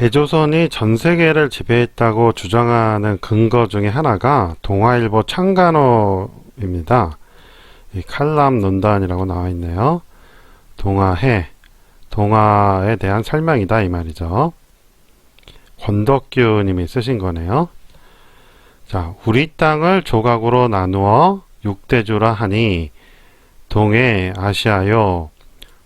대조선이 전 세계를 지배했다고 주장하는 근거 중에 하나가 동아일보 창간호입니다. 이 칼람 논단이라고 나와 있네요. 동아해, 동아에 대한 설명이다 이 말이죠. 권덕규 님이 쓰신 거네요. 자, 우리 땅을 조각으로 나누어 육대주라 하니 동해 아시아요,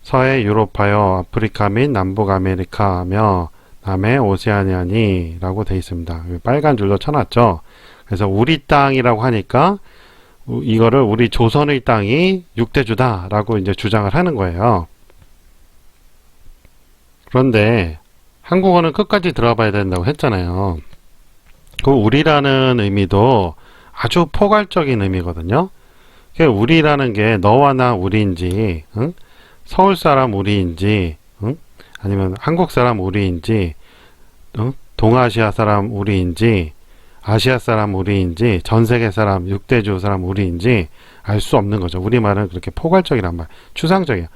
서해 유로파요, 아프리카 및 남북 아메리카며 남해 오세아니아니 라고 돼 있습니다. 빨간 줄로 쳐놨죠. 그래서 우리 땅이라고 하니까 우- 이거를 우리 조선의 땅이 육대주다 라고 이제 주장을 하는 거예요. 그런데 한국어는 끝까지 들어봐야 된다고 했잖아요. 그 우리라는 의미도 아주 포괄적인 의미거든요. 그 우리라는 게 너와 나 우리인지, 응? 서울 사람 우리인지, 응? 아니면 한국 사람 우리인지, 응? 동아시아 사람 우리인지, 아시아 사람 우리인지, 전 세계 사람, 육대주 사람 우리인지 알 수 없는 거죠. 우리말은 그렇게 포괄적이란 말, 추상적이야.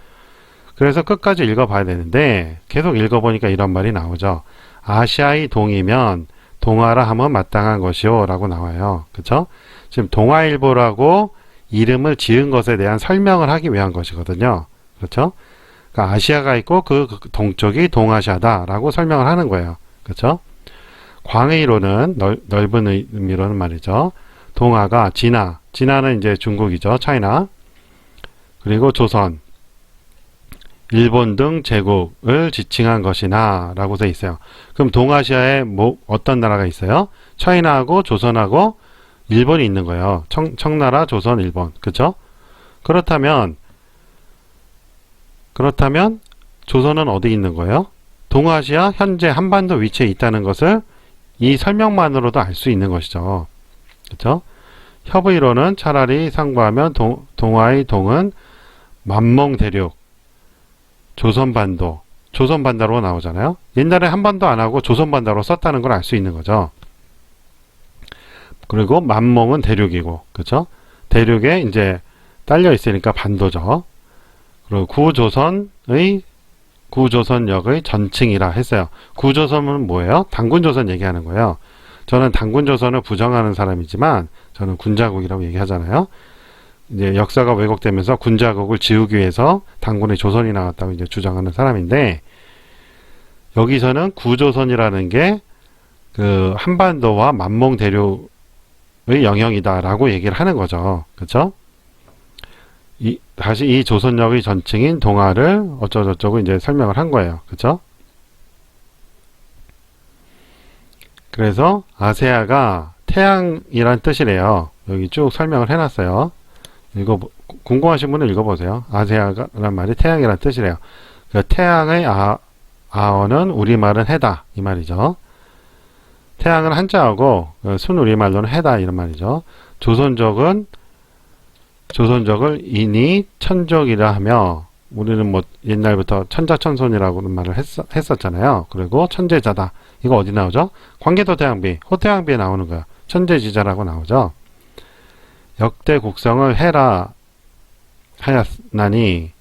그래서 끝까지 읽어봐야 되는데 계속 읽어보니까 이런 말이 나오죠. 아시아의 동이면 동아라 하면 마땅한 것이요 라고 나와요. 그쵸? 지금 동아일보라고 이름을 지은 것에 대한 설명을 하기 위한 것이거든요. 그렇죠? 그러니까 아시아가 있고 그 동쪽이 동아시아다라고 설명을 하는 거예요. 그렇죠? 광의로는 넓, 넓은 의미로는 말이죠. 동아가 진아, 진아는 이제 중국이죠. 차이나. 그리고 조선, 일본 등 제국을 지칭한 것이나 라고 돼 있어요. 그럼 동아시아에 뭐 어떤 나라가 있어요? 차이나하고 조선하고 일본이 있는 거예요. 청, 청나라, 조선, 일본. 그쵸? 그렇다면 그렇다면 조선은 어디 있는 거예요? 동아시아 현재 한반도 위치에 있다는 것을 이 설명만으로도 알 수 있는 것이죠. 그렇죠? 협의로는 차라리 상부하면 동, 동아의 동은 만몽 대륙, 조선반도, 조선반도로 나오잖아요. 옛날에 한반도 안 하고 조선반도로 썼다는 걸 알 수 있는 거죠. 그리고 만몽은 대륙이고, 그렇죠? 대륙에 이제 딸려 있으니까 반도죠. 그리고 구조선의 구조선역의 전칭이라 했어요. 구조선은 뭐예요? 당군조선 얘기하는 거예요. 저는 당군조선을 부정하는 사람이지만 저는 군자국이라고 얘기하잖아요. 이제 역사가 왜곡되면서 군자국을 지우기 위해서 당군의 조선이 나왔다고 이제 주장하는 사람인데 여기서는 구조선이라는 게 그 한반도와 만몽 대륙의 영역이다라고 얘기를 하는 거죠. 그렇죠? 이, 다시 이 조선역의 전칭인 동아를 어쩌고저쩌고 이제 설명을 한 거예요. 그쵸? 그래서 아세아가 태양이란 뜻이래요. 여기 쭉 설명을 해놨어요. 이거 궁금하신 분은 읽어보세요. 아세아란 말이 태양이란 뜻이래요. 그 태양의 아, 아어는 우리말은 해다 이 말이죠. 태양은 한자어고 그 순우리말로는 해다 이런 말이죠. 조선족은 조선족을 인이 천족이라 하며 우리는 뭐 옛날부터 천자천손이라고는 말을 했, 했었잖아요. 그리고 천재자다. 이거 어디 나오죠? 광개도 태양비, 호태양비에 나오는 거야. 천재지자라고 나오죠. 역대 국성을 해라 하였나니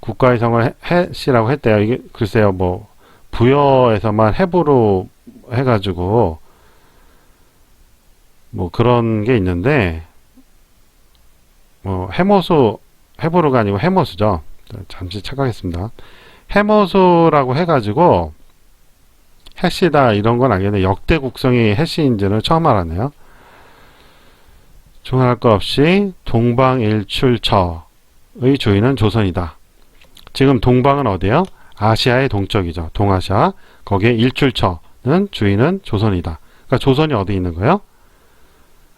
국가의 성을 해, 해시라고 했대요. 이게 글쎄요, 뭐 부여에서만 해부로 해가지고 뭐 그런 게 있는데 뭐 해모수 해부르가 아니고 해모수죠. 잠시 착각했습니다. 해모수라고 해가지고 해시다 이런 건 알겠는데 역대 국성이 해시인지는 처음 알았네요. 중할 것 없이 동방일출처의 주인은 조선이다. 지금 동방은 어디요? 아시아의 동쪽이죠. 동아시아. 거기에 일출처는 주인은 조선이다. 그러니까 조선이 어디 있는 거예요?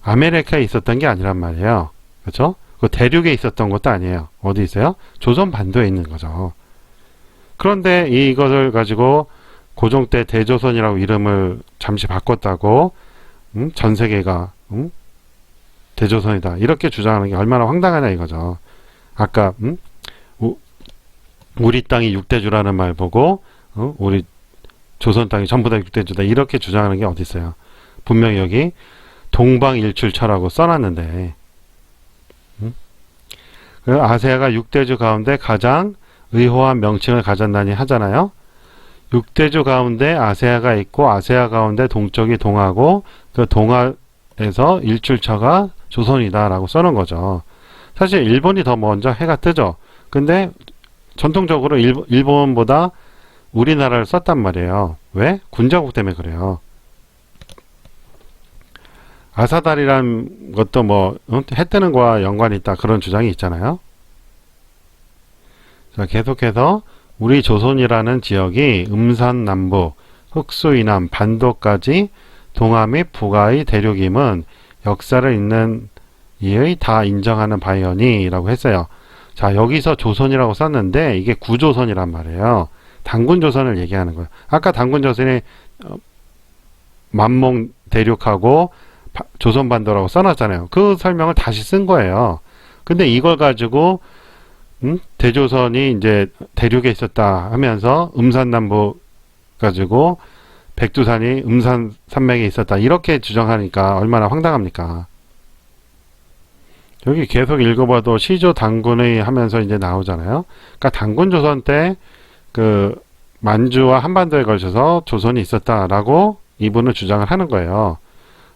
아메리카에 있었던 게 아니란 말이에요. 그렇죠? 그 대륙에 있었던 것도 아니에요. 어디 있어요? 조선 반도에 있는 거죠. 그런데 이것을 가지고 고종 때 대조선이라고 이름을 잠시 바꿨다고 음? 전 세계가 음? 대조선이다 이렇게 주장하는 게 얼마나 황당하냐 이거죠. 아까 음? 우, 우리 땅이 육대주라는 말 보고 어? 우리 조선 땅이 전부 다 육대주다 이렇게 주장하는 게 어디 있어요? 분명히 여기 동방일출처라고 써놨는데 그 아세아가 육대주 가운데 가장 의호한 명칭을 가졌나니 하잖아요. 육대주 가운데 아세아가 있고 아세아 가운데 동쪽이 동하고 그 동하에서 일출처가 조선이다 라고 써놓은 거죠. 사실 일본이 더 먼저 해가 뜨죠. 근데 전통적으로 일, 일본보다 우리나라를 썼단 말이에요. 왜? 군자국 때문에 그래요. 아사달이란 것도 뭐, 응? 해 뜨는 거와 연관이 있다. 그런 주장이 있잖아요. 자, 계속해서 우리 조선이라는 지역이 음산 남부, 흑수 이남, 반도까지 동아 및 북아의 대륙임은 역사를 있는 이의 다 인정하는 바이오니라고 했어요. 자, 여기서 조선이라고 썼는데 이게 구조선이란 말이에요. 단군조선을 얘기하는 거예요. 아까 단군조선이 어, 만몽 대륙하고 바- 조선반도라고 써놨잖아요. 그 설명을 다시 쓴 거예요. 근데 이걸 가지고 음? 대조선이 이제 대륙에 있었다 하면서 음산남부 가지고 백두산이 음산 산맥에 있었다 이렇게 주장하니까 얼마나 황당합니까? 여기 계속 읽어봐도 시조 단군의 하면서 이제 나오잖아요. 그러니까 단군 조선 때 그 만주와 한반도에 걸쳐서 조선이 있었다라고 이분은 주장을 하는 거예요.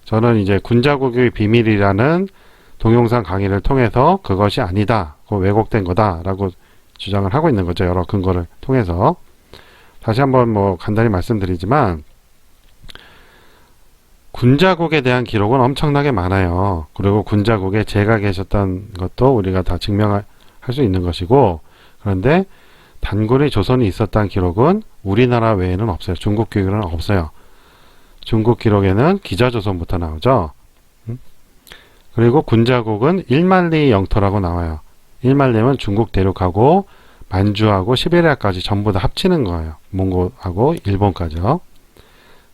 저는 이제 군자국의 비밀이라는 동영상 강의를 통해서 그것이 아니다. 그 왜곡된 거다라고 주장을 하고 있는 거죠. 여러 근거를 통해서. 다시 한번 뭐 간단히 말씀드리지만 군자국에 대한 기록은 엄청나게 많아요. 그리고 군자국에 제가 계셨던 것도 우리가 다 증명할 수 있는 것이고 그런데 단군의 조선이 있었다는 기록은 우리나라 외에는 없어요. 중국 기록에는 없어요. 중국 기록에는 기자조선부터 나오죠. 음? 그리고 군자국은 1만리 영토라고 나와요. 1만리면 중국 대륙하고 만주하고 시베리아까지 전부 다 합치는 거예요. 몽골하고 일본까지요.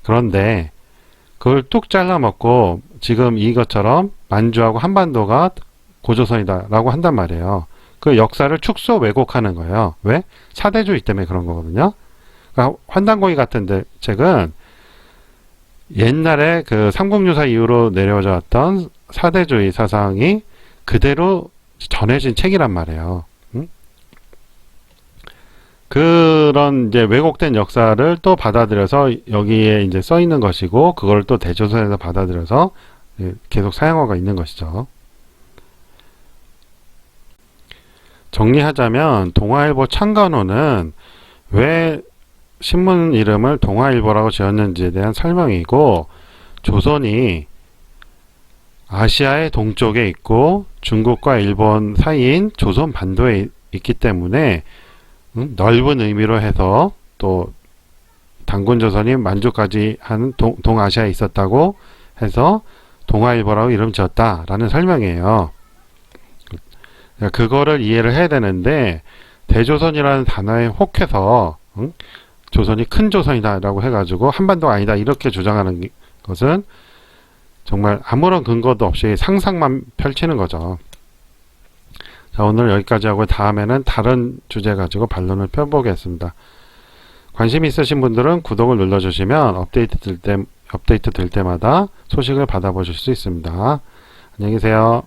그런데 그걸 뚝 잘라 먹고 지금 이것처럼 만주하고 한반도가 고조선이다라고 한단 말이에요. 그 역사를 축소 왜곡하는 거예요. 왜? 사대주의 때문에 그런 거거든요. 그러니까 환단고기 같은 데 책은 옛날에 그 삼국유사 이후로 내려져 왔던 사대주의 사상이 그대로 전해진 책이란 말이에요. 응? 그런 이제 왜곡된 역사를 또 받아들여서 여기에 이제 써 있는 것이고 그걸 또 대조선에서 받아들여서 예, 계속 사용하고 있는 것이죠. 정리하자면 동아일보 창간호는 왜 신문 이름을 동아일보라고 지었는지에 대한 설명이고 조선이 아시아의 동쪽에 있고 중국과 일본 사이인 조선 반도에 있기 때문에 음, 넓은 의미로 해서 또 단군조선이 만주까지 한 동, 동아시아에 있었다고 해서 동아일보라고 이름 지었다라는 설명이에요. 그거를 이해를 해야 되는데 대조선이라는 단어에 혹해서 응? 조선이 큰 조선이다라고 해가지고 한반도가 아니다 이렇게 주장하는 기- 것은 정말 아무런 근거도 없이 상상만 펼치는 거죠. 자 오늘 여기까지 하고 다음에는 다른 주제 가지고 반론을 펴보겠습니다. 관심 있으신 분들은 구독을 눌러주시면 업데이트 될 때, 업데이트 될 때마다 소식을 받아보실 수 있습니다. 안녕히 계세요.